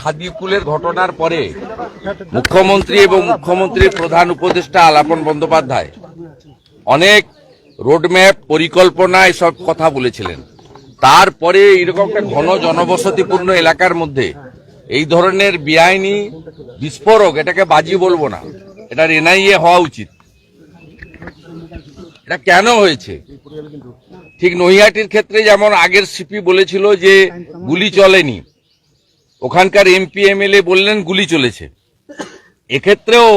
খাদিকুলের ঘটনার পরে মুখ্যমন্ত্রী এবং মুখ্যমন্ত্রীর প্রধান উপদেষ্টা আলাপন বন্দ্যোপাধ্যায় অনেক রোডম্যাপ, পরিকল্পনা এসব কথা বলেছিলেন। তারপরে এরকম একটা ঘন জনবসতিপূর্ণ এলাকার মধ্যে এই ধরনের বেআইনি, বিস্ফোরক, এটাকে বাজি বলব না, এটার এনআইএ হওয়া উচিত। এটা কেন হয়েছে? ঠিক নৈহাটির ক্ষেত্রে যেমন আগের সিপি বলেছিল যে গুলি চলেনি ওখানকার এমপি, এমএলএ বললেন গুলি চলেছে। এক্ষেত্রেও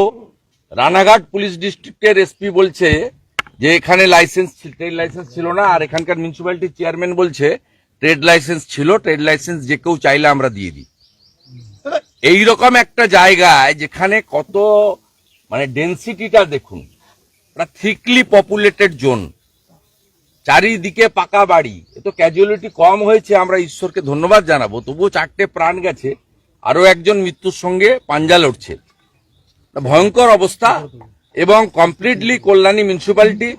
রানাঘাট পুলিশ ডিস্ট্রিক্টের এসপি বলছে যে এখানে লাইসেন্স, ট্রেড লাইসেন্স ছিল না, আর এখানকার মিউনিসিপ্যালিটির চেয়ারম্যান বলছে ট্রেড লাইসেন্স ছিল, ট্রেড লাইসেন্স যে কেউ চাইলে আমরা দিয়ে দিই। এইরকম একটা জায়গায় যেখানে কত মানে ডেন্সিটিটা দেখুন থিকলি পপুলেটেড জোন চারিদিকে পাকা বাড়ি। এ তো ক্যাজুয়ালিটি কম হয়েছে আমরা ঈশ্বরকে ধন্যবাদ জানাব। তবুও চারটে প্রাণ গেছে আরও একজন মৃত্যুর সঙ্গে পাঞ্জা লড়ছে। ভয়ঙ্কর অবস্থা এবং কমপ্লিটলি কল্যাণী মিউনিসিপ্যালিটি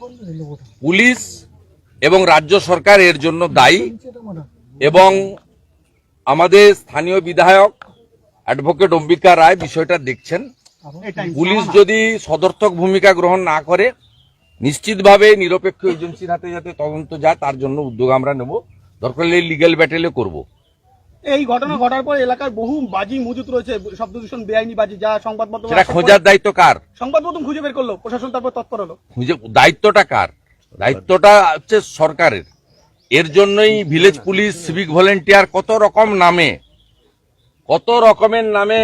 পুলিশ এবং রাজ্য সরকার এর জন্য দায়ী এবং আমাদের স্থানীয় বিধায়ক অ্যাডভোকেট অম্বিকা রায় বিষয়টা দেখছেন। পুলিশ যদি সদর্থক ভূমিকা গ্রহণ না করে নিশ্চিতভাবে নিরপেক্ষ এজেন্সির হাতে যাতে তদন্ত যায় তার জন্য উদ্যোগ আমরা নেব। দরকার হলে লিগ্যাল ব্যাটেলে করব। এই ঘটনা ঘটার পর এলাকার বহু বাজি মজুত রয়েছে শব্দ দূষণ বেআইনি বাজি যা সংবাদ মাধ্যমে সেটা খোঁজার দায়িত্ব কার? সংবাদ মাধ্যম খুঁজে বের করল প্রশাসন তারপর তৎপর হলো। খুঁজে দায়িত্বটা কার? দায়িত্বটা হচ্ছে সরকারের। এর জন্যই ভিলেজ পুলিশ সিভিক ভলেন্টিয়ার কত রকম নামে কত রকমের নামে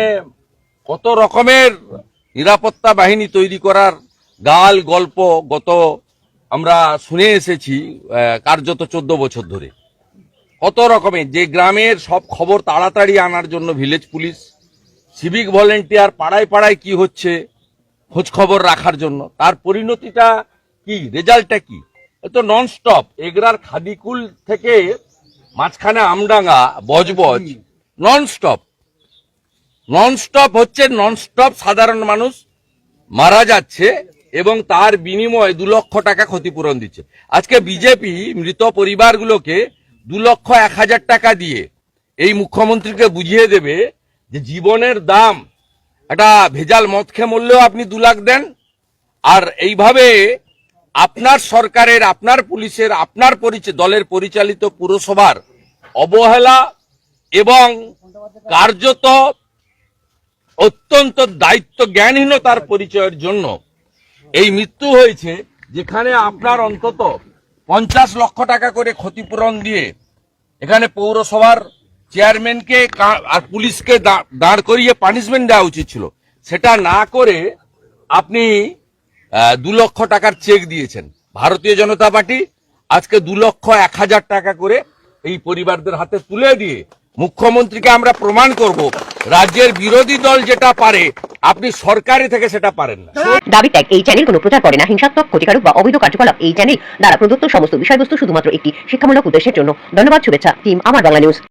কত রকমের নিরাপত্তা বাহিনী তৈরি করার গাল গল্প গত আমরা শুনে এসেছি কার্যত চোদ্দ বছর ধরে। কত রকমের যে গ্রামের সব খবর তাড়াতাড়ি আনার জন্য ভিলেজ পুলিশ, সিভিক ভলেন্টিয়ার পাড়ায় পাড়ায় কি হচ্ছে, খোঁজ খবর রাখার জন্য। তার পরিণতিটা কি, রেজাল্টটা কি? তো নন স্টপ এগরার খাদিকুল থেকে মাঝখানে Amdanga, Budge Budge non stop non stop হচ্ছে নন স্টপ সাধারণ মানুষ মারা যাচ্ছে এবং তার বিনিময়ে দু লক্ষ টাকা ক্ষতিপূরণ দিচ্ছে। আজকে বিজেপি মৃত পরিবারগুলোকে দু লক্ষ এক হাজার টাকা দিয়ে এই মুখ্যমন্ত্রীকে বুঝিয়ে দেবে যে জীবনের দাম, একটা ভেজাল মদ খেয়ে মরলেও আপনি দু লাখ দেন। আর এইভাবে আপনার সরকারের, আপনার পুলিশের, আপনার পরিচয় দলের পরিচালিত পুরসভার অবহেলা এবং কার্যত অত্যন্ত দায়িত্ব জ্ঞানহীনতার পরিচয়ের জন্য এই মৃত্যু হয়েছে যেখানে আপনার অন্তত পঞ্চাশ লক্ষ টাকা করে ক্ষতিপূরণ দিয়ে এখানে পৌরসভার চেয়ারম্যানকে আর পুলিশকে দাঁড় করিয়ে পানিশমেন্ট দেওয়া উচিত ছিল। সেটা না করে আপনি দু লক্ষ টাকার চেক দিয়েছেন। ভারতীয় জনতা পার্টি আজকে দু লক্ষ এক হাজার টাকা করে এই পরিবারদের হাতে তুলে দিয়ে মুখ্যমন্ত্রীকে আমরা প্রমাণ করব, রাজ্যের বিরোধী দল যেটা পারে, আপনি সরকারি থেকে সেটা পারেন না। দাবি ত্যাগ, এই চ্যানেল কোনো প্রচার করে না, হিংসাত্মক, ক্ষতিকারক বা অবৈধ কার্যকলাপ, এই চ্যানেল দ্বারা প্রদত্ত সমস্ত বিষয়বস্তু শুধুমাত্র একটি শিক্ষামূলক উদ্দেশ্যের জন্য। ধন্যবাদ, শুভেচ্ছা, টিম, আমার বাংলা নিউজ